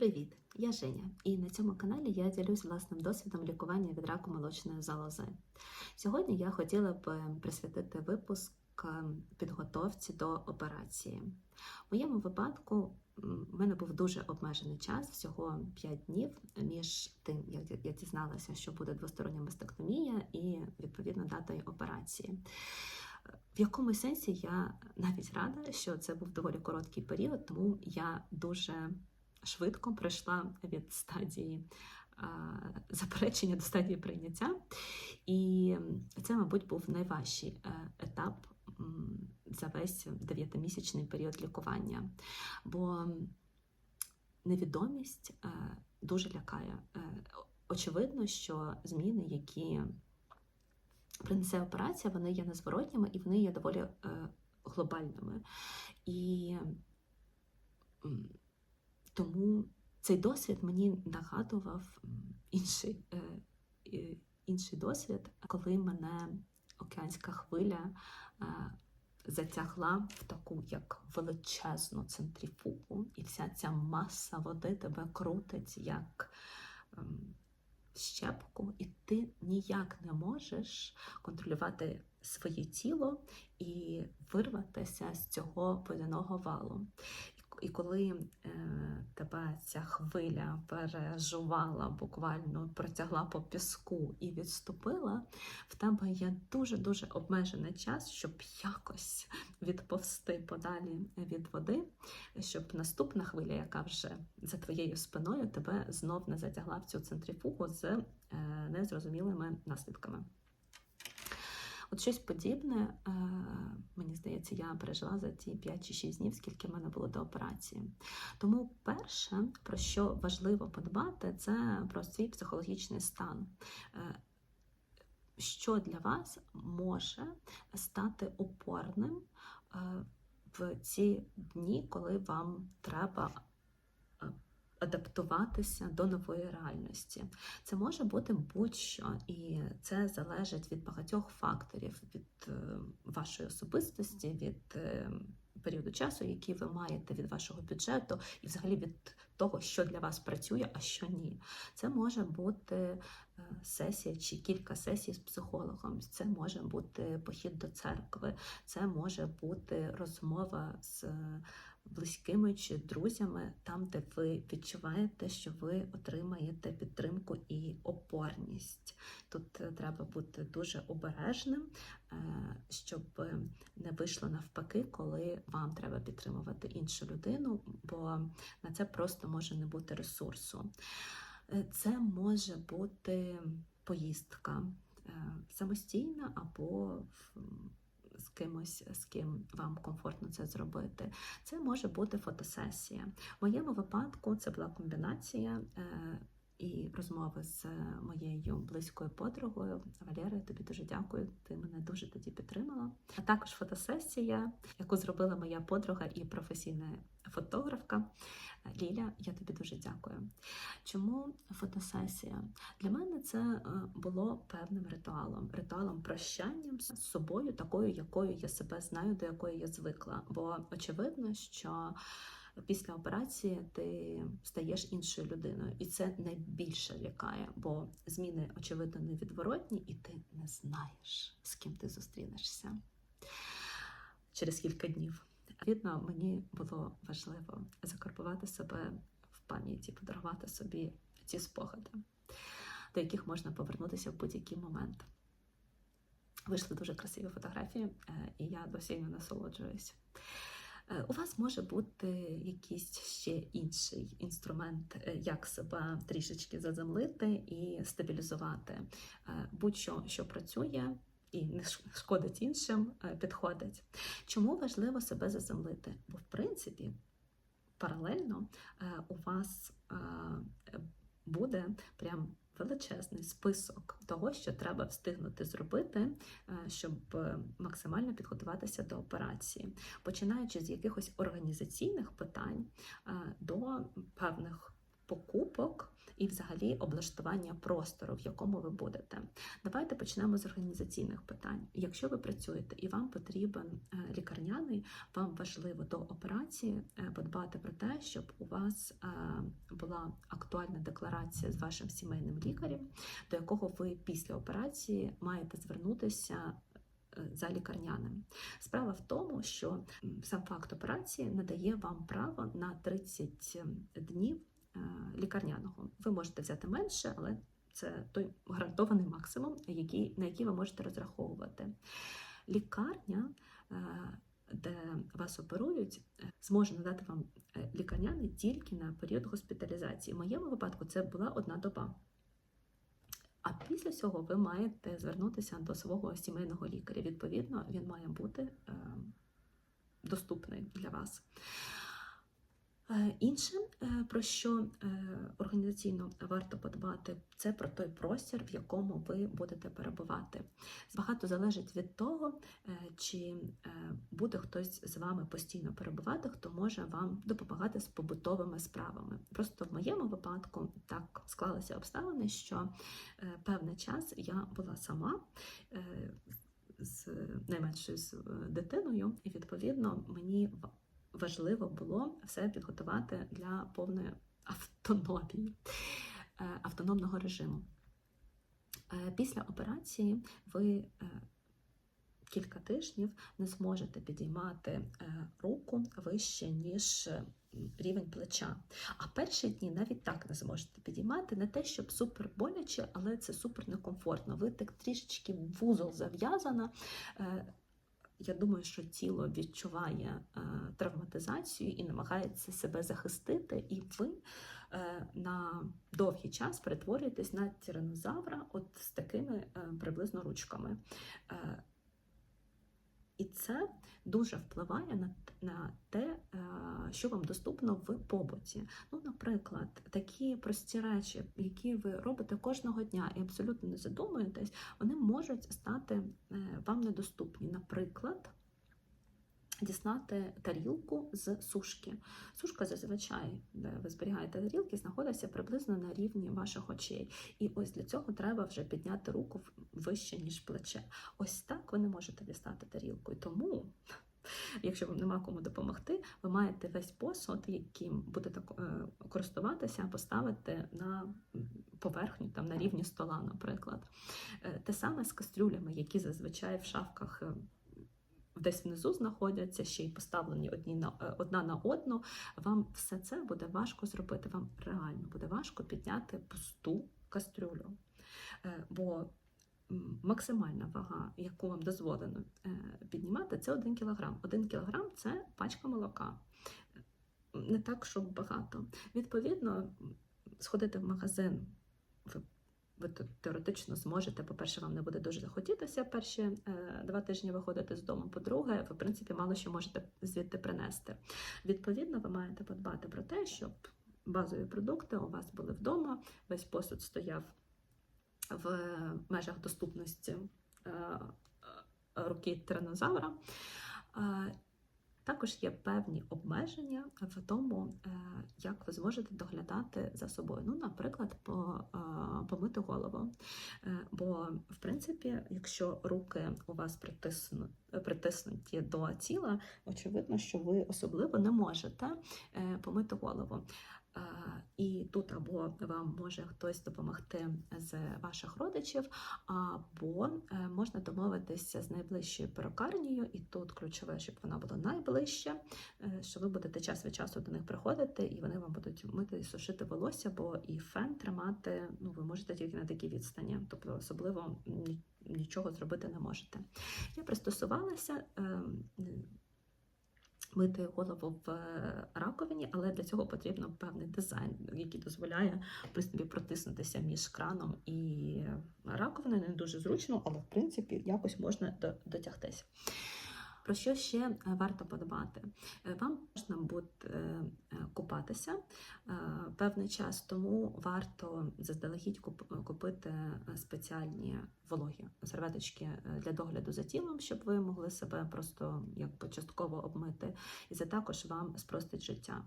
Привіт, я Женя, і на цьому каналі я ділюсь власним досвідом лікування від раку молочної залози. Сьогодні я хотіла б присвятити випуск е, підготовці до операції. В моєму випадку в мене був дуже обмежений час, всього 5 днів між тим, як я дізналася, що буде двостороння мастектомія, і відповідно датою операції. В якому сенсі я навіть рада, що це був доволі короткий період, тому я дуже швидко пройшла від стадії а, заперечення до стадії прийняття. І це, мабуть, був найважчий е, етап за весь дев'ятимісячний період лікування. Бо невідомість е, дуже лякає. Е, Очевидно, що зміни, які принесе операція, вони є незворотніми і вони є доволі е, глобальними. І тому цей досвід мені нагадував інший, е, інший досвід, коли мене океанська хвиля е, затягла в таку як величезну центрифугу, і вся ця маса води тебе крутить як. ем, щепку, і ти ніяк не можеш контролювати своє тіло і вирватися з цього водяного валу. І коли е, тебе ця хвиля пережувала, буквально протягла по піску і відступила, в тебе є дуже-дуже обмежений час, щоб якось відповсти подалі від води, щоб наступна хвиля, яка вже за твоєю спиною, тебе знов не затягла в цю центрифугу з е, незрозумілими наслідками. От щось подібне, е, мені здається, я пережила за ті 5 чи 6 днів, скільки в мене було до операції. Тому перше, про що важливо подбати, це про свій психологічний стан. Е, Що для вас може стати опорним е, в ці дні, коли вам треба адаптуватися до нової реальності. Це може бути будь-що, і це залежить від багатьох факторів, від е, вашої особистості, від е, періоду часу, який ви маєте, від вашого бюджету, і взагалі від того, що для вас працює, а що ні. Це може бути е, сесія чи кілька сесій з психологом. Це може бути похід до церкви, це може бути розмова з близькими чи друзями, там, де ви відчуваєте, що ви отримаєте підтримку і опорність. Тут е, треба бути дуже обережним, е, щоб не вийшло навпаки, коли вам треба підтримувати іншу людину, бо на це просто може не бути ресурсу. Е, Це може бути поїздка самостійна або в з кимось, з ким вам комфортно це зробити. Це може бути фотосесія. В моєму випадку це була комбінація. Е, І розмови з моєю близькою подругою Валерою, тобі дуже дякую. Ти мене дуже тоді підтримала. А також фотосесія, яку зробила моя подруга і професійна фотографка Ліля. Я тобі дуже дякую. Чому фотосесія? Для мене це е, було певним ритуалом, ритуалом прощанням з собою, такою, якою я себе знаю, до якої я звикла. Бо очевидно, що після операції ти стаєш іншою людиною, і це найбільше лякає, бо зміни, очевидно, невідворотні, і ти не знаєш, з ким ти зустрінешся через кілька днів. Відповідно, мені було важливо закарбувати себе в пам'яті, подарувати собі ці спогади, до яких можна повернутися в будь-який момент. Вийшли дуже красиві фотографії, е, і я досі насолоджуюсь. Е, У вас може бути якийсь ще інший інструмент, е, як себе трішечки заземлити і стабілізувати. Е, Будь-що, що працює і не шкодить іншим, підходить. Чому важливо себе заземлити? Бо, в принципі, паралельно у вас буде прям величезний список того, що треба встигнути зробити, е, щоб е, максимально підготуватися до операції, починаючи з якихось організаційних питань е, до певних покупок і взагалі облаштування простору, в якому ви будете. Давайте почнемо з організаційних питань. Якщо ви працюєте і вам потрібен е, лікарняний, вам важливо до операції е, подбати про те, щоб у вас е, була актуальна декларація з вашим сімейним лікарем, до якого ви після операції маєте звернутися. За лікарняним справа в тому, що сам факт операції надає вам право на 30 днів лікарняного. Ви можете взяти менше, але це той гарантований максимум, який, на який ви можете розраховувати. Лікарня, е, де вас оперують, е, зможе надати вам е, лікарняний тільки на період госпіталізації. В моєму випадку це була одна доба. А після цього ви маєте звернутися до свого сімейного лікаря. Відповідно, він має бути е, доступний для вас. Е, Інше, про що е, організаційно варто подбати, це про той простір, в якому ви будете перебувати. Багато залежить від того, е, чи буде хтось з вами постійно перебувати, хто може вам допомагати з побутовими справами. Просто в моєму випадку так склалися обставини, що певний час я була сама. З найменшою з дитиною, і відповідно мені важливо було все підготувати для повної автономії, е, автономного режиму. Е, Після операції ви е, кілька тижнів не зможете підіймати руку вище, ніж рівень плеча. А перші дні навіть так не зможете підіймати. Не те, щоб супер боляче, але це супер некомфортно. Ви так трішечки вузол зав'язана. Я думаю, що тіло відчуває е, травматизацію і намагається себе захистити, і ви е, на довгий час перетворюєтесь на тиранозавра от з такими е, приблизно ручками. І це дуже впливає на, на те, е, що вам доступно в побуті. Ну, наприклад, такі прості речі, які ви робите кожного дня і абсолютно не задумуєтесь, вони можуть стати е, вам недоступні. Наприклад, дістати тарілку з сушки. Сушка зазвичай, де ви зберігаєте тарілки, знаходиться приблизно на рівні ваших очей. І ось для цього треба вже підняти руку вище, ніж плече. Ось так ви не можете дістати тарілку. І тому. Якщо вам нема кому допомогти, ви маєте весь посуд, яким будете е, користуватися, поставити на поверхню, там на рівні стола, наприклад. Е, Те саме з кастрюлями, які зазвичай в шафках е, десь внизу знаходяться, ще й поставлені одні на е, одна на одну. Вам все це буде важко зробити. Вам реально буде важко підняти пусту кастрюлю. Е, Бо максимальна вага, яку вам дозволено е, піднімати, це 1 кг. 1 кг це пачка молока. Не так, щоб багато. Відповідно, сходити в магазин. Ви те- теоретично зможете, по-перше, вам не буде дуже захотітися перші е, два тижні виходити з дому. По-друге, ви, в принципі, мало що можете звідти принести. Відповідно, ви маєте подбати про те, щоб базові продукти у вас були вдома, весь посуд стояв в межах доступності е, е, руки тиранозавра. Е, Також є певні обмеження в тому, е, як ви зможете доглядати за собою. Ну, наприклад, е, помити голову. Е, Бо, в принципі, якщо руки у вас притисну- притиснуті до тіла, очевидно, що ви особливо не можете помити голову. І тут або вам може хтось допомогти з ваших родичів, або е, можна домовитися з найближчою перукарнею, і тут ключове, щоб вона була найближче, що ви будете час від часу до них приходити, і вони вам будуть мити і сушити волосся, бо і фен тримати ну, ви можете тільки на такій відстані, тобто особливо нічого зробити не можете. Я пристосувалася. Мити голову в раковині, але для цього потрібно певний дизайн, який дозволяє при собі протиснутися між краном і раковиною. Не дуже зручно, але в принципі якось можна дотягтися. Про що ще е, варто подбати? Е, Вам можна буде е, купатися певний час, тому варто заздалегідь куп- купити спеціальні вологі серветочки для догляду за тілом, щоб ви могли себе просто якби частково обмити, і це також вам спростить життя.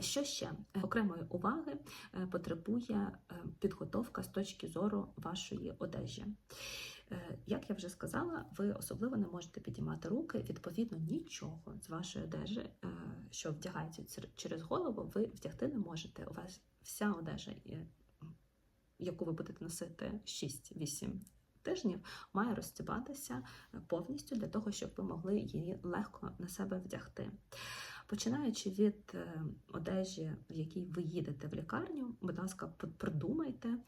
Що ще окремої уваги е, потребує е, підготовка з точки зору вашої одежі. Е, Як я вже сказала, ви особливо не можете підіймати руки. Відповідно, нічого з вашої одежі, що вдягається через голову, ви вдягти не можете. У вас вся одежа, яку ви будете носити 6-8 тижнів, має розстібатися повністю для того, щоб ви могли її легко на себе вдягти. Починаючи від е, одежі, в якій ви їдете в лікарню, будь ласка, продумайте, е,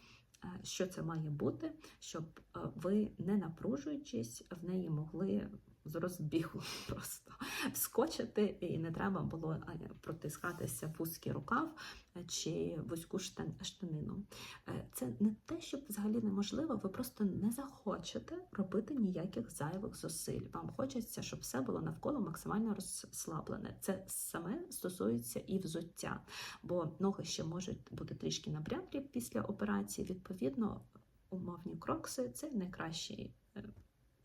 що це має бути, щоб е, ви, не напружуючись, в неї могли з розбігу просто вскочити, і не треба було протискатися в вузький рукав чи вузьку штанину. Е, Це не те, що взагалі неможливо, ви просто не захочете робити ніяких зайвих зусиль. Вам хочеться, щоб все було навколо максимально розслаблене. Це саме стосується і взуття, бо ноги ще можуть бути трішки набряклі після операції. Відповідно, умовні крокси це найкращий е,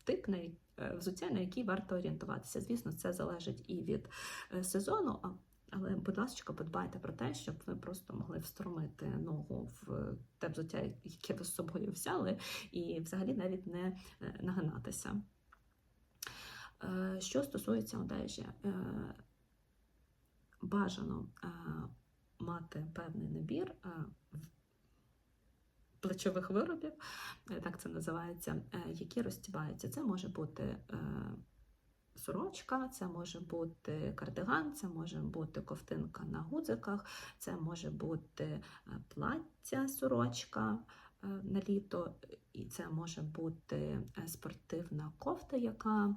тип е, взуття, на який варто орієнтуватися. Звісно, це залежить і від е, сезону. Але, будь ласка, подбайте про те, щоб ви просто могли встромити ногу в те взуття, яке ви з собою взяли, і взагалі навіть не е, нагинатися. Що стосується одежі, бажано мати певний набір плечових виробів, е, так це називається, е, які розтібаються. Це може бути е, сорочка, це може бути кардиган, це може бути ковтинка на гудзиках, це може бути плаття, сорочка на літо, і це може бути спортивна кофта, яка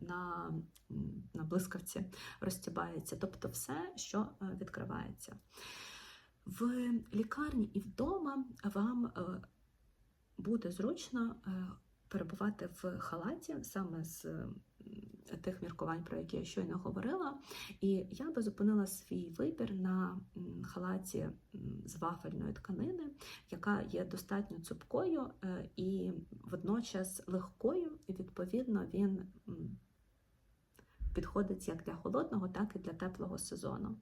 на, на блискавці розтібається, тобто все, що відкривається. В лікарні і вдома вам е, буде зручно е, перебувати в халаті саме з тих міркувань, про які я щойно говорила. І я би зупинила свій вибір на халаті з вафельної тканини, яка є достатньо цупкою е, і водночас легкою, і відповідно він підходить як для холодного, так і для теплого сезону.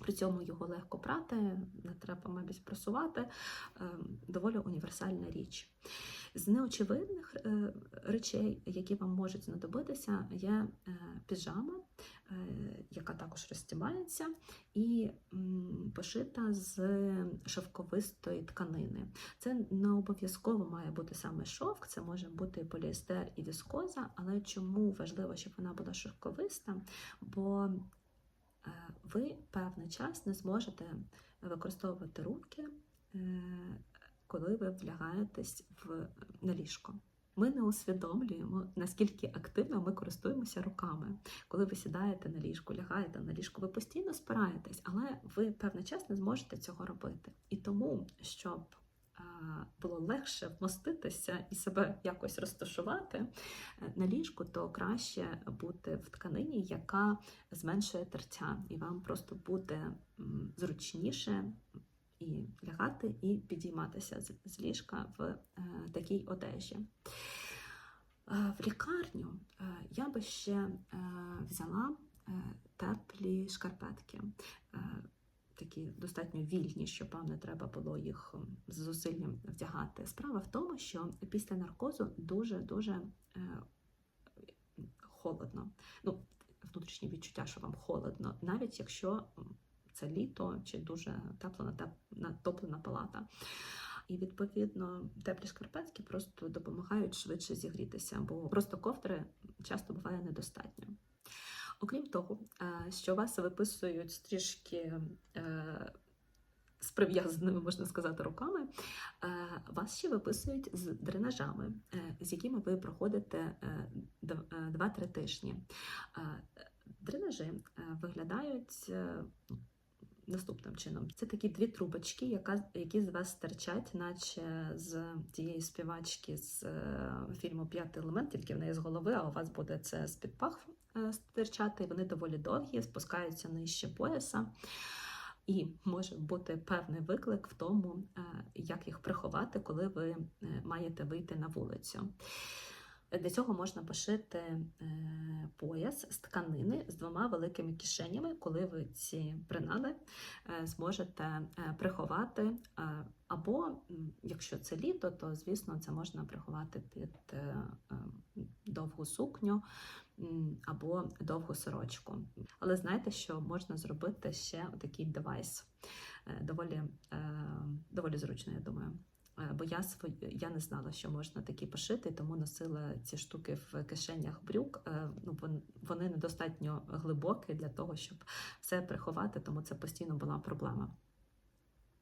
При цьому його легко прати, не треба, мабуть, просувати. Е, Доволі універсальна річ. З неочевидних е, речей, які вам можуть знадобитися, є е, піжама, яка також розтібається, і пошита з шовковистої тканини. Це не обов'язково має бути саме шовк, це може бути поліестер, і віскоза, але чому важливо, щоб вона була шовковиста? Бо ви певний час не зможете використовувати руки, е, коли ви влягаєтесь в, на ліжко. Ми не усвідомлюємо, наскільки активно ми користуємося руками. Коли ви сідаєте на ліжку, лягаєте на ліжко, ви постійно спираєтесь, але ви певний час не зможете цього робити. І тому, щоб е, було легше вмоститися і себе якось розташувати е, на ліжку, то краще бути в тканині, яка зменшує тертя, і вам просто буде зручніше і лягати, і підійматися з, ліжка в е, такій одежі. В лікарню е, я би ще взяла теплі шкарпетки. Такі достатньо вільні, щоб вам не треба було їх з зусиллям вдягати. Справа в тому, що після наркозу дуже-дуже е, холодно. Ну, внутрішнє відчуття, що вам холодно, навіть якщо це літо чи дуже тепло натоплена палата. І відповідно теплі шкарпетки просто допомагають швидше зігрітися, бо просто ковдри часто буває недостатньо. Окрім того, е, що вас виписують трішки е, з прив'язаними, можна сказати, руками, е, вас ще виписують з дренажами, з якими ви проходите е, дв- е, 2-3 тижні. Дренажі виглядають наступним чином: це такі дві трубочки, яка, які з вас стирчать, наче з тієї співачки з фільму П'ятий елемент, тільки в неї з голови, а у вас буде це з-під пах е, стирчати. Вони доволі довгі, спускаються нижче пояса. І може бути певний виклик в тому, е, як їх приховати, коли ви е, маєте вийти на вулицю. Для цього можна пошити е, пояс з тканини з двома великими кишенями, коли ви ці принади е, зможете е, приховати. Або, якщо це літо, то звісно це можна приховати під довгу сукню або довгу сорочку. Але знаєте, що можна зробити ще такий девайс. Доволі, доволі зручно, я думаю. Е, Бо я я не знала, що можна такі пошити, тому носила ці штуки в кишенях брюк. Е, Ну, вон- вони недостатньо глибокі для того, щоб все приховати, тому це постійно була проблема.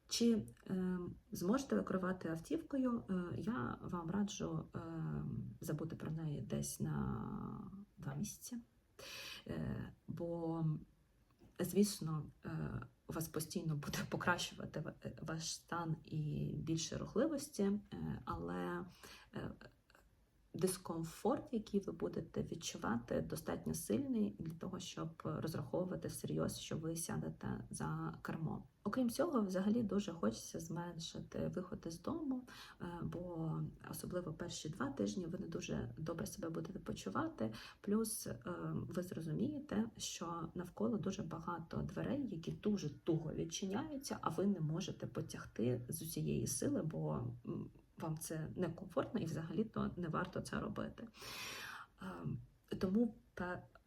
Чи е, зможете ви керувати автівкою? Е, я вам раджу е, забути про неї десь на два місяці. Е, бо, звісно, е, вас постійно буде покращувати ва- е, ваш стан і більше рухливості, е, але е, дискомфорт, який ви будете відчувати, достатньо сильний для того, щоб розраховувати всерйоз, що ви сядете за кермо. Окрім цього, взагалі дуже хочеться зменшити виходи з дому, е, бо особливо перші два тижні ви не дуже добре себе будете почувати. Плюс е, ви зрозумієте, що навколо дуже багато дверей, які дуже туго відчиняються, а ви не можете потягти з усієї сили, бо вам це некомфортно і взагалі то не варто це робити. Ем, Тому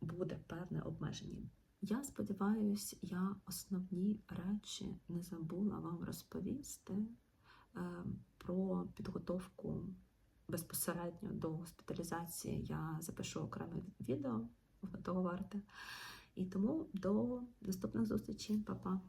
буде певне обмеження. Я сподіваюся, я основні речі не забула вам розповісти ем, про підготовку безпосередньо до госпіталізації. Я запишу окреме відео, воно варте. І тому до наступних зустрічей, Па-па!